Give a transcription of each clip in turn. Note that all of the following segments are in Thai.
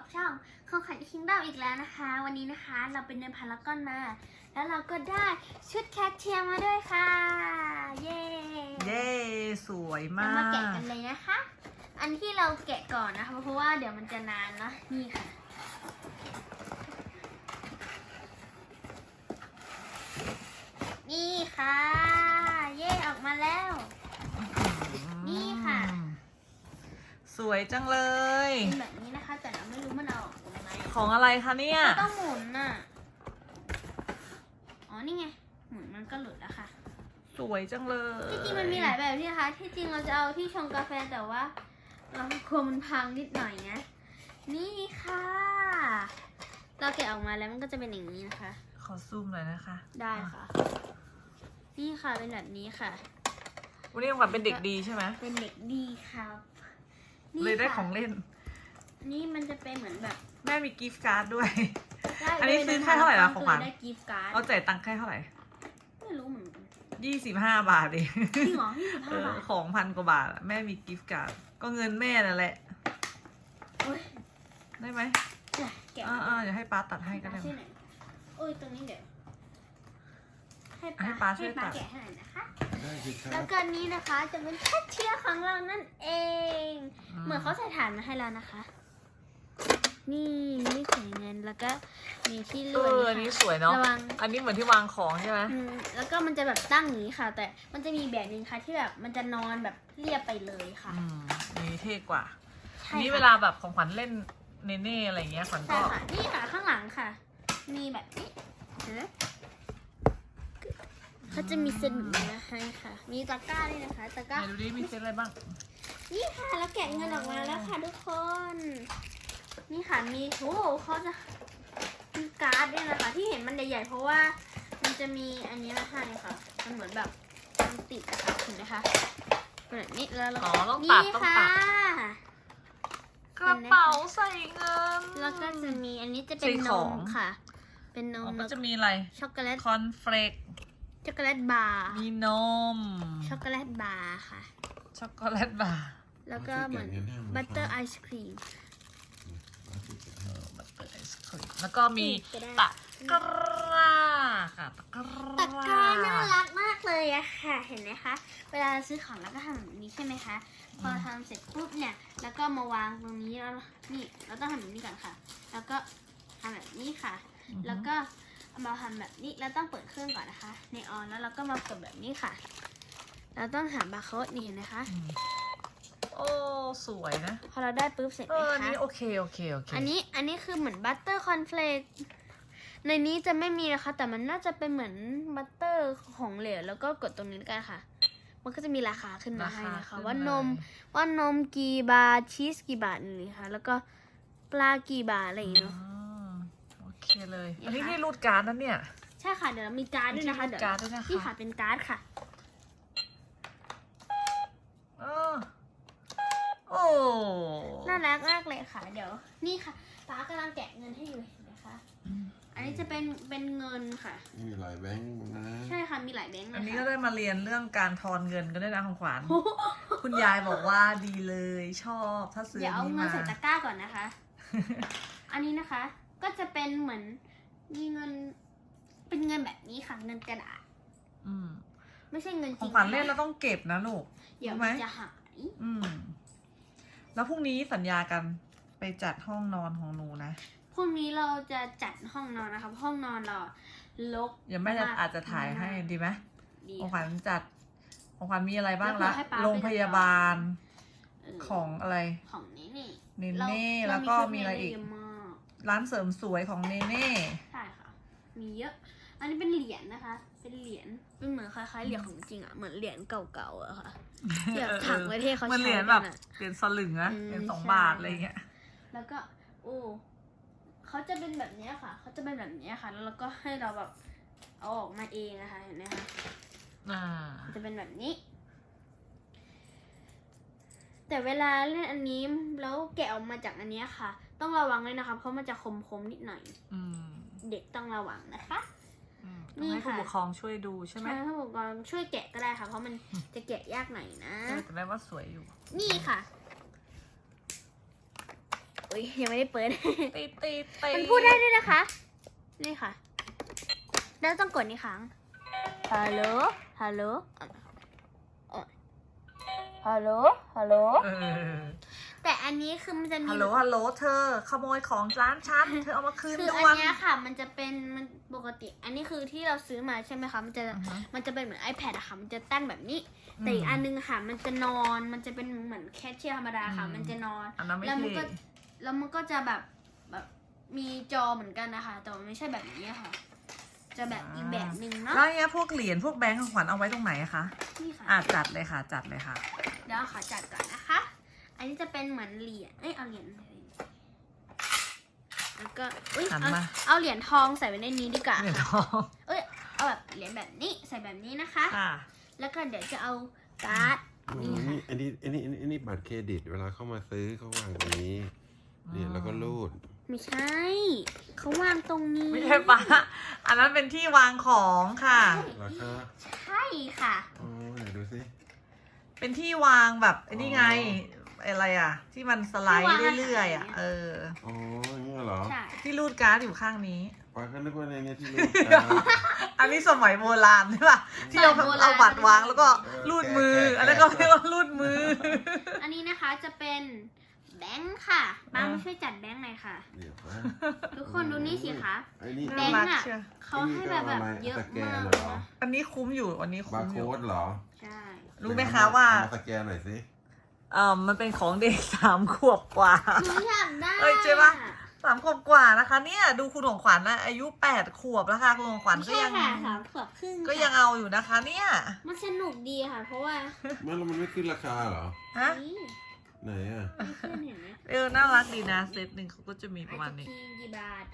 กับช่องของขันคิงดาวอีกแล้วนะคะ วันนี้นะคะเราเป็นเดินพารากอนมา แล้วเราก็ได้ชุดแคทเชียร์มาด้วยค่ะ เย้เย้สวยเรามาก มาแกะกันเลยนะคะ อันที่เราแกะก่อนนะคะเพราะว่าเดี๋ยวมันจะนานนะนี่ค่ะ นี่ค่ะ เย่ออกมาแล้ว นี่ค่ะอืมสวยจังเลย เป็นแบบนี้นะคะ ของอะไรคะเนี่ย ต้องหมุนน่ะ อ๋อ นี่ไง หมุนมันก็หลุดแล้วค่ะ สวยจังเลยที่จริงมันมีหลายแบบที่นะคะ ที่จริงเราจะเอาที่ชงกาแฟแต่ว่า เรากลัวมันพังนิดหน่อยนะ นี่ค่ะ เราแกะออกมาแล้วมันก็จะเป็นอย่างนี้นะคะ ขอซูมหน่อยนะคะ ได้ค่ะ นี่ค่ะเป็นแบบนี้ค่ะ วันนี้ขวัญเป็นเด็กดีใช่ไหมเป็นเด็กดีครับนี่เลยได้ค่ะของเล่น นี่มันจะเป็นเหมือนแบบแม่มีกิฟต์การ์ดด้วย ได้อันนี้ลยซื้อแค่เท่าไหร่ล่ะของขวัญ ได้กิฟต์การ์ดเราจ่ายตังค์แค่เท่าไหร่ไม่รู้เหมือนกันยี่สิบห้าบาทเองจริงเหรอยี่สิบเอห้าอบาทของพันกว่าบาทอะแม่มีกิฟต์การ์ดก็เงินแม่นั่นแหละ โอ้ยได้ไหมแกะอ่าๆเดี๋ยวให้ป้าตัดให้ก็ได้ช่วยหน่อยโอ้ยตรงนี้เดี๋ยวให้ให้ป๊าช่วยตัดแกะให้หน่อยนะคะ ได้สิครัแล้วบก็นี้นะคะจะเป็นแคชเชียร์ของเรานั่นเอง เหมือนเขาใส่ฐานมาให้แล้วนะคะ นี่นี่สวยเงินแล้วก็มีที่เอลื่นออันนี้สวยเนาะ ระวัง อันนี้เหมือนที่วางของใช่ไหมอืมแล้วก็มันจะแบบตั้งอย่างนี้ค่ะ แต่มันจะมีแบบหนึงค่ะที่แบบมันจะนอนแบบเรียบไปเลยค่ะอืมอันนี้เท่กว่าใช่อันนี้ค่ะเวลาแบบของขวัญเล่นเนเน่อะไรอย่างเงี้ยขวัญใช่ก็ ค่ะนี่ค่ะข้างหลังค่ะ มีแบบนี้เห็นไหมเขาจะมีเซนแบบนี้มาให้ค่ะ มีตะกร้าด้วยนะคะตะกร้า ไหนดูดิมีเซตอะไรบ้าง นี่ค่ะแล้วแกะเงินออกมาแล้วค่ะทุกคน นี่ค่ะมีโอ้โหเขาจะมีการ์ดด้วยนะคะ ที่เห็นมันใหญ่ๆเพราะว่ามันจะมีอันนี้มาให้ค่ะ มันเหมือนแบบมันติดนะคะเห็นไหมคะเป็นแบบนี้แล้วเราอ๋อต้องตัดนี่ต้องค่ะตัดกระเป๋าใส่เงิน แล้วก็จะมีอันนี้จะเป็นใส่นของ มค่ะ เป็นนอ๋อมมันแล้วจะมีอะไร ช็อกโกแลตคอนเฟลกช็อกโกแลตบาร์มีนม ช็อกโกแลตบาร์ค่ะ ช็อกโกแลตบาร์ แล้วก็เหมือนบัตเตอร์ไอศครีม บัตเตอร์ไอศครีม แล้วก็มีก็ได้ตะกร้าค่ะตะกร้าตะกร้าน่ารักมากเลยอะค่ะ เห็นไหมคะ เวลาเราซื้อของเราก็ทำแบบนี้ใช่ไหมคะ พอทำเสร็จปุ๊บเนี่ย แล้วก็มาวางตรงนี้แล้วนี่ เราต้องทำแบบนี้ก่อนค่ะ แล้วก็ทำแบบนี้ค่ะอือฮึแล้วก็เอามาทำแบบนี้แล้วต้องเปิดเครื่องก่อนนะคะ ในออนแล้วเราก็มากดแบบนี้ค่ะ เราต้องหาบาร์โค้ดนี่เห็นไหมคะ อืมโอ้สวยนะ พอเราได้ปุ๊บเสร็จเอไหมออันคะ นี้โอเคโอเคโอเคอันนี้อันนี้คือเหมือนบัตเตอร์คอนเฟลกในนี้จะไม่มีนะคะ แต่มันน่าจะเป็นเหมือนบัตเตอร์ของเหลวแล้วก็กดตรงนี้แล้วกันค่ะ มันก็จะมีราคาขึ้นมาให้นะคะ ขึ้ว่านเลยนมว่านมกี่บาทชีสกี่บาทนี่ค่ะ แล้วก็ปลากี่บาทอะไรอย่างเงี้ยเนอะอืมโอเคเลยเนี่ยอันนี้ค่ะที่รูดการ์ดนั่นเนี่ย ใช่ค่ะเดี๋ยวเรามีการ์ดด้วยนะคะมีที่รูดเดี๋ยวการ์ดด้วยนะคะ นี่ค่ะเป็นการ์ดค่ะ เออ โอ้น่ารักมากเลยค่ะ เดี๋ยว นี่ค่ะป้ากำลังแกะเงินให้อยู่เห็นไหมคะ อันนี้จะเป็นเป็นเงินค่ะ มีหลายแบงค์นะใช่ค่ะมีหลายแบงค์อันนะนี้คะก็ได้มาเรียนเรื่องการทอนเงินกันด้วยนะของขวัญ คุณยายบอกว่าดีเลยชอบถ้าซื้อเดี๋ยวเอานี้เงินมา ใส่ตะกร้าก่อนนะคะ อันนี้นะคะก็จะเป็นเหมือนมีเงิน เป็นเงินแบบนี้ค่ะเงินกระดาษอืมไม่ใช่เงินจขริองงขวัญเล่นเราต้องเก็บนะลูก เดี๋ยวรู้ไหมมันจะหาย อืม แล้วพรุ่งนี้สัญญากันไปจัดห้องนอนของหนูนะ พรุ่งนี้เราจะจัดห้องนอนนะคะห้องนอนเราลกเดี๋ยวแม่จะมกอาจจะถ่ายให้ดีไหมดีของขวัค่ะญจัดของขวัญมีอะไรบ้างแล้วละเผื่อให้ป๊าโรงพยาบาลเออของอะไร ของนี้นี่เนราเน่เราแล้วก็ชุดมีอะไรอีกเนเน่เยมากร้านเสริมสวยของเนเน่ ใช่ค่ะ มีเยอะ อันนี้เป็นเหรียญนะคะ เป็นเหรียญเป็นเหมือนคล้ายๆเหรียญของจริงอะเหมือนเหรียญเก่าๆอะค่ะที่แบบถังไว้ที่เขามันใช้เหรียญกัแบนบอะ เหรียญสลึงอะอืมเหรียญสองใช่ บาทอะไรเงี้ย แล้วก็โอ้เขาจะเป็นแบบเนี้ยค่ะเขาจะเป็นแบบเนี้ยค่ะ แล้วเราก็ให้เราแบบเอาออกมาเองนะคะเห็นไหมคะอ่า มันจะเป็นแบบนี้ แต่เวลาเล่นอันนี้แล้วแกะออกมาจากอันเนี้ยค่ะ ต้องระวังเลยนะคะ เพราะมันจะคมๆนิดหน่อย อืม เด็กต้องระวังนะคะอืม นี่ต้องให้ผู้ค่ะ ปกครองช่วยดูใช่ไหมใช่ถ้าผมก็ช่วยแกะก็ได้ค่ะ เพราะมันจะแกะยากหน่อยนะ เออแต่แม่ว่าสวยอยู่ นี่ค่ะอุ้ยยังไม่ได้เปิด ตีตีตีมันพูดได้ด้วยนะคะ นี่ค่ะ แล้วต้องกดนี่ครั้ง ฮัลโหล ฮัลโหลอะฮัลโหล ฮัลโหล เออ แต่อันนี้คือมันจะมีฮัลโหลฮัลโหลเธอ ขโมยของร้านฉันเธอเอามาคืนคือด่อัวนน เนี้ยค่ะ มันจะเป็นมันปกติ อันนี้คือที่เราซื้อมาใช่ไหมคะมันจะอือฮะมันจะเป็นเหมือน iPad อะค่ะ มันจะตั้งแบบนี้ แต่อีกอันนึงค่ะ มันจะนอนมันจะเป็นเหมือนแคชเชียร์ธรรมดาค่ะ อืม มันจะนอน อันนั้นไม่แล้วมันเท่ก็แล้วมันก็จะแบบแบบมีจอเหมือนกันนะคะ แต่ว่าไม่ใช่แบบนี้ค่ะ จะแบบอีกแบบหนึ่งเนาะแล้วเนี่ยพวกเหรียญพวกแบงค์ของขวัญเอาไว้ตรงไหนอะคะนี่ค่ะ อะจัดเลยค่ะจัดเลยค่ะ เดี๋ยวขอจัดก่อนนะคะ อันนี้จะเป็นเหมือนเหรียญ เอ้ยเอาเหรียญแล้วก็อุ้ยหันเอามา เอาเหรียญทองใส่ไว้ในนี้ดีกว่าเหรียญทค่ะองเอ้ยเอาแบบเหรียญแบบนี้ใส่แบบนี้นะคะ ค่ะแล้วก็เดี๋ยวจะเอาการ์ด อ๋อนี่ค่ะ นี่อันนี้อันนี้อันนี้อันนี้บัตรเครดิตเวลาเข้ามาซื้อเขาวางอย่างนี้เนี่ยแล้วก็รูดไม่ใช่เขาวางตรงนี้ไม่ใช่ปะอันนั้นเป็นที่วางของค่ะ ราคาใช่ค่ะอ๋อไหนดูสิ เป็นที่วางแบบไอ้นี่ไง อะไรอะ ที่มันสไลด์เรื่อยๆอะเอออ๋ออย่างเงี้ยเหรอใช่ ที่รูดการ์ดอยู่ข้างนี้ปาก็นึกว่าในเนี้ที่รูดการ์ดอันนี้สมัยโบราณใช่ป่ะที่เราเอาบัตรวางแล้วก็รูดมืออันนั้นก็เรียกว่ารูดมือ อันนี้นะคะจะเป็นแบงค์ค่ะบ้างอ่า ช่วยจัดแบงค์หน่อยค่ะ เดี๋ยวนะทุกคนดูนี่สิคะ ไอ้นี่แบน่างค์รักอะเชียว เขาให้แบบแบบเยอะสแกมานกเหรอนะอันนี้คุ้มอยู่อันนี้บาคุ้มร์อยู่โค้ดเหรอใช่ รู้ไหมคะว่า เอมสแกนหน่อยสิ เออมันเป็นของเด็กสามขวบกว่า หนูอยากได้เอ้ยเจ๊ปะ สามขวบกว่านะคะ เนี่ยดูคุณของขวัญนะอายุแปดขวบแล้วค่ะคุณของขวัญไม่ก็ใช่ยังค่ะสามขวบครึ่งก็ยังค่ะเอาอยู่นะคะ เนี่ยมันสนุกดีค่ะ เพราะว่ามันแล้วมันไม่ขึ้นราคาเหรอ ฮะนี่ไหนอะ ไม่ขึ้นเห็นไหมเออน่ารักดีนะเซตหนึ่งเขาก็จะมีประมาณนี้ไอศครีกี่บาท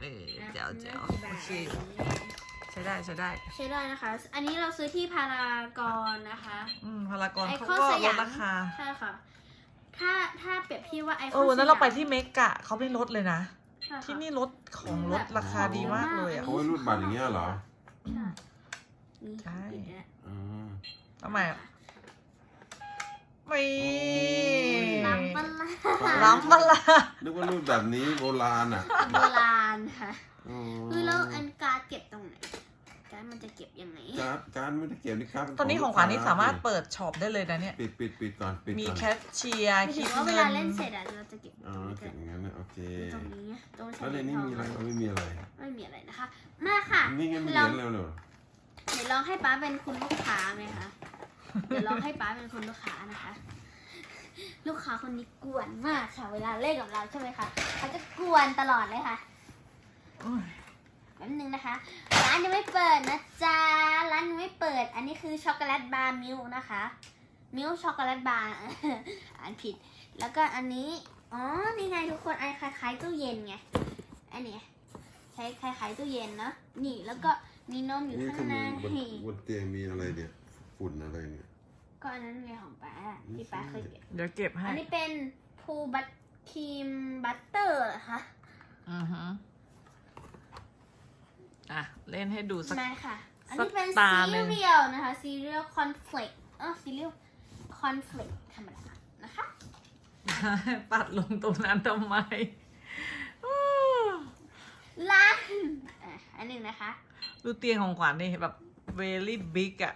เออนะเจ๋วเจ๋วกี่บาโอทเคใช้ได้ใช้ได้ ใช้ได้นะคะ อันนี้เราซื้อที่พารากอนนะคะอืมพารากอนไอเขาคอนก็สลยาดมราคา ใช่ค่ะ ถ้าถ้าเปรียบเทียบว่าไอคอนเออวันนั้นเราไปที่เมกะเขาไม่ลดเลยนะ ใช่ค่ะ ที่นี่ลดของลดราคาดีมากเลยอะเขาไว้รูดบัตรอย่างเงี้ยเหรอใช่นี่ใช่ปิดแล้วอืม ทำไมอะไม่ล้ำปะล่ะล้ำมาละนึกว่ารูดแบบนี้โบราณอะโบราณค่ะอ๋อคือแล้วอันการดเก็บตรงไหน การดมันจะเก็บยังไงการ์ดการ์ดไม่ได้เก็บนี่ครับตอนนี้ของขวัญนี่สามารถเปิดช็อปได้เลยนะเนี่ย ปิดปิดปิดก่อนปิดมีก่อนแคชเชียร์ไม่คิถึดงว่าเวเงิลานเล่นเสร็จอะเราจะเก็บอ๋อไว้เก็กับนอย่างนั้นนะโอเคตรงนี้ตรงแล้วในนี้มีอะไรเราไม่มีอะไร ไม่มีอะไรนะคะ มาค่ะ นี่ไงมีเหลรีอยงญเร็วเร็วเดี๋ยวลองให้ป้าเป็นคุณลูกค้าไหมคะ เดี๋ยวลองให้ป้าเป็นคุณลูกค้านะคะ ลูกค้าคนนี้กวนมากค่ะ เวลาเล่นกับเราใช่ไหมคะเขาจะกวนตลอดเลยค่ะ โอ้ย แป๊บนึงนะคะ ร้านยังไม่เปิดนะจ๊ะ ร้านยังไม่เปิด อันนี้คือช็อกโกแลตบาร์มิลค์นะคะ มิลค์ช็อกโกแลตบาร์อ่านผิด แล้วก็อันนี้ อ๋อ นี่ไงทุกคนอันคล้ายๆตู้เย็นไง อันเนี้ยใช้คล้ายๆตู้เย็นเนาะ นี่แล้วก็มีนมอยู่นี่ข้างทำไมในบนบนเตียงมีอะไรเนี่ย ฝุ่นอะไรเนี่ย ก็อันนั้นไงของป้าที่ป้าเคยเก็บ เดี๋ยวเก็บให้อันนี้เป็นพูบัตครีมบัตเตอร์เหรอคะ อือฮึ อะ เล่นให้ดูสัก มาค่ะ อันสันี้กเป็นตาซีหนึ่งเรียลนะคะซีเรียลคอนเฟลกเออซีเรียลคอนเฟลกธรรมดานะคะ ปัดลงตรงนั้นทำไมอู้ร้านอะอันหนึ่งนะคะดูเตียงของขวัญนี่แบบ very big อะ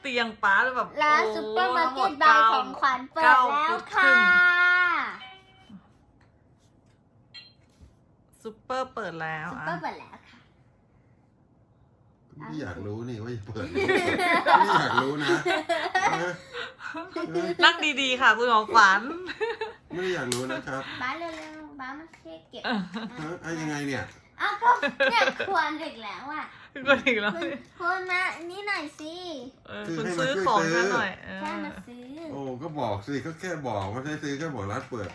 เตียงป้าแบบร้านโอ้ซุปเปอร์มาร์เก็ตทั้บายหมดของขวัญเปิดเก้าแล้วฟุตครึ่ค่ะงซุปเปอร์เปิดแล้วซุปอะเปอร์เปิดแล้ว ค่ะไม่อยากรู้นี่ว่าจะเปิดไม่อยากรู้นะเออเออนั่งดีๆค่ะ คุณของขวัญไม่ได้อยากรู้นะครับบ้าเร็วๆบ้ามาเช็คเก็บฮะไอ้ยังไงเนี่ยอ้าวก็เนี่ยควรอีกแล้วอะก็ถึงแล้วคุณคุณมานี่หน่อยสิเออคือคุณให้มาซื้อช่วยของซื้กัอนหน่อยเออแค่มาซื้อ โอ้ก็บอกสิก็แค่บอกไม่ใช่ซื้อแค่บอกร้านเปิด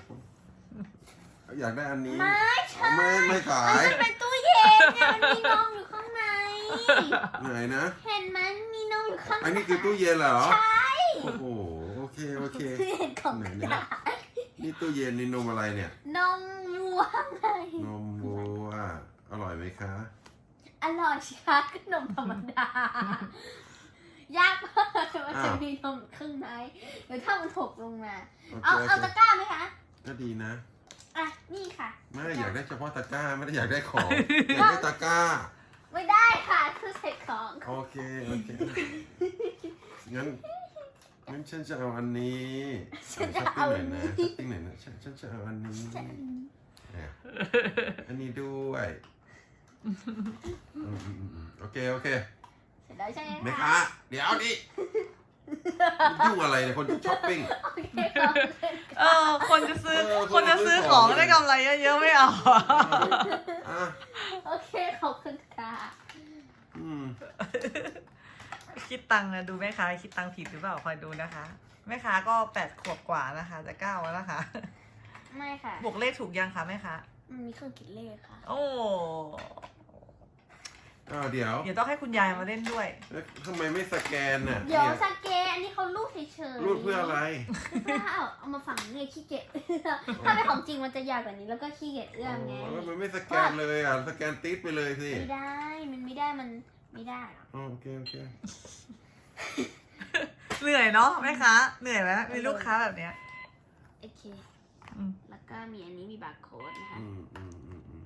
อยากได้อันนี้ ไม่ใช่เอาไม่ไม่ขายมันเป็นตู้เย็นเนี่ยมันมีนมอยู่ข้างใน ไหนนะ เห็นไหมมีนมอยู่ข้างในอันนี้คือตู้เย็นเหรอ ใช่โอ้โห โอเค โอเคตู้เย็นของไหนกเนี่ยระดาษนี่ตู้เย็นนี่นมอะไรเนี่ย นมวัวไงนมวัวอร่อยไหมคะ อร่อยชิคะขนมธรรมดา ยากมากว่าจะมีนมข้างในหรือถ้ามันถกลงมา โอเคเอาโอเอาเคตะกร้าไหมคะ ก็ดีนะ อะ นี่ค่ะ ไม่อยากได้เฉพาะตะกร้า ไม่ได้อยากได้ของ อยากได้ตะกร้า ไม่ได้ค่ะคือใส่ของ โอเค โอเค งั้นงั้นฉันจะเอาอันนี้ฉันจะเอาอันนี้ ช้อปปิ้งหน่อยนะช้อปปิ้งหน่อยนะฉันฉันจะเอาอันนี้อะอันนี้ด้วยอืมอืมอืมอืมโอเค โอเค เสร็จแล้วใช่ไหมแม่คะค้าเดี๋ยวดิยุ่งอะไรเนี่ยคนช้อปปิ้ง โอเคขอบคุณเออ คนจะซื้อ เออคนจะซื้อคนจะซื้อของของได้กำไรเยอะๆไม่เอา อะ โอเคขอบคุณค่ะ อืม คิดตังค์นะดูแม่ค้าคิดตังค์ผิดหรือเปล่าคอยดูนะคะ แม่ค้าก็แปดขวบกว่านะคะ จะเก้าแล้วนะคะ ไม่ค่ะบวกเลขถูกยังคะแม่ค้ามันมีเครื่องคิดเลขค่ะ โอ้อ้าวเดี๋ยวเดี๋ยวต้องให้คุณยายมาเล่นด้วย แล้วทำไมไม่สแกนน่ะเดี๋ยวนี่สเกนอันนี้เขารูดเฉยๆรูดเพื่ออะไร เพื่อเอาเอามาฝังเนี่ยขี้เกียจเอื้อมถ้าเป็นของจริงมันจะยาวกว่านี้แล้วก็ขี้เกียจเอื้อมไง อ๋อแล้วมันไม่สแกนเลยอะ สแกนติดไปเลยสิ ไม่ได้ มันไม่ได้ มัน ไม่ได้หรอกอ๋อโอเคโอเคเหนื่อยเนาะแม่ค้าเหนื่อยไหมมีลูกค้าแบบเนี้ยโอเค อืมแล้วก็มีอันนี้มีบาร์โค้ดนะคะอืมอืมอืมอืม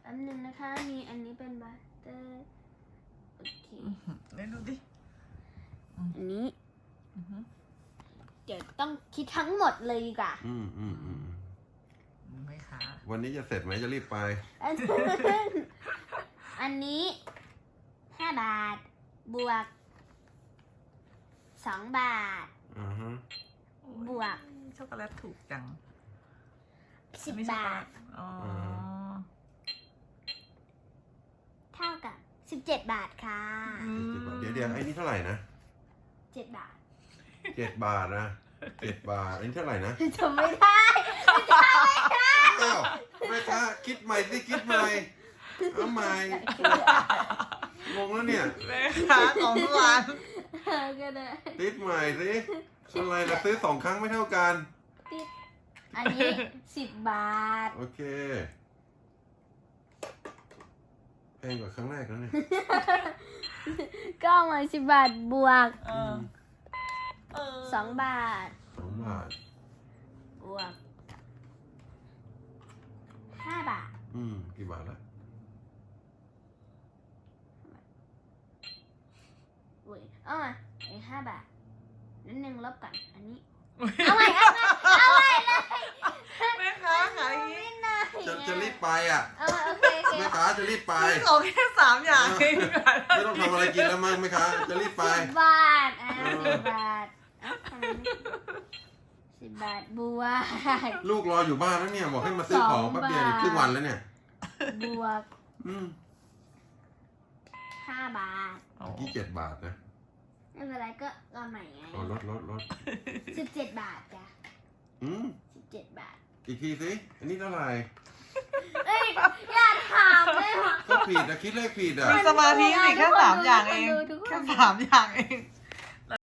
แป๊บนึงนะคะ มีอันนี้เป็นบัตเตอร์โอเคเล่นดูดิอันนี้ อือหือเดี๋ยวต้องคิดทั้งหมดเลยดีกว่า อืมอืมอืมแม่ค้า วันนี้จะเสร็จไหมจะรีบไป อันอันนี้ห้าบาท บวกสองบาทอ่าฮะบวก ช็อกโกแลตถูกจังสิบอันนี้ช็อกบาโกแลทตอ๋อเท่ากับสิบเจ็ดบาทค่ะอืมเดี๋ยวเดี๋ยวไอ้นี่เท่าไหร่นะเจ็ดบาทเจ็ดบาทนะเจ็ดบาทอันนี้เท่าไหร่นะ จำไม่ได้ อ้าวแม่ค้าคิดใหม่สิคิดใหม่เอาใหม่งงแล้วเนี่ยแม่ค้าของทุกร้านก็ได้ติดใหม่สิอะไรล่ะซื้อสองครั้งไม่เท่ากันอันนี้สิบบาท โอเคแพงกว่าครั้งแรกแล้วเนี่ยก็เอามาสิบบาทบวกเออเออสองบาทสองบาทบวก ห้าบาท อืม กี่บาทละอุ้ยเอามาไอ้ห้าบาทนั่นหนึ่งลบกัน อันนี้ เอาใหม่เอาใหม่เอาใหม่เลยแม่ค้าขายอย่างไม่นี้น่าจะจะรีบไปอะเอาใหม่โอเคโอเคแม่ค้าจะรีบไป ซื้อของแค่สามอย่างเองไม่ต้องทำอะไรกินแล้วมั้งแม่ค้าจะรีบไป สิบบาทอะสิบบาทเอ้าทำไมไม่สิ บบาทบวกลูกรออยู่บ้านแล้วเนี่ย บอกให้มาซื้อของสองแป๊บเดียวบาทครึ่งวันแล้วเนี่ย บวกอืมห้าบาทที่เจ็ดบาทนะไม่เป็นไรก็เอาใหม่ไงเอาลดลดลดสิบเจ็ดบาทจ้ะอืมสิบเจ็ดบาท อีกทีสิอันนี้เท่าไหร่เอ้ย อย่าถามเลยว่ะ ก็ผิดอะคิดเลขผิดอะมีสมาธิสิแค่สามอย่างเองทุกคนแค่สามอย่างเอง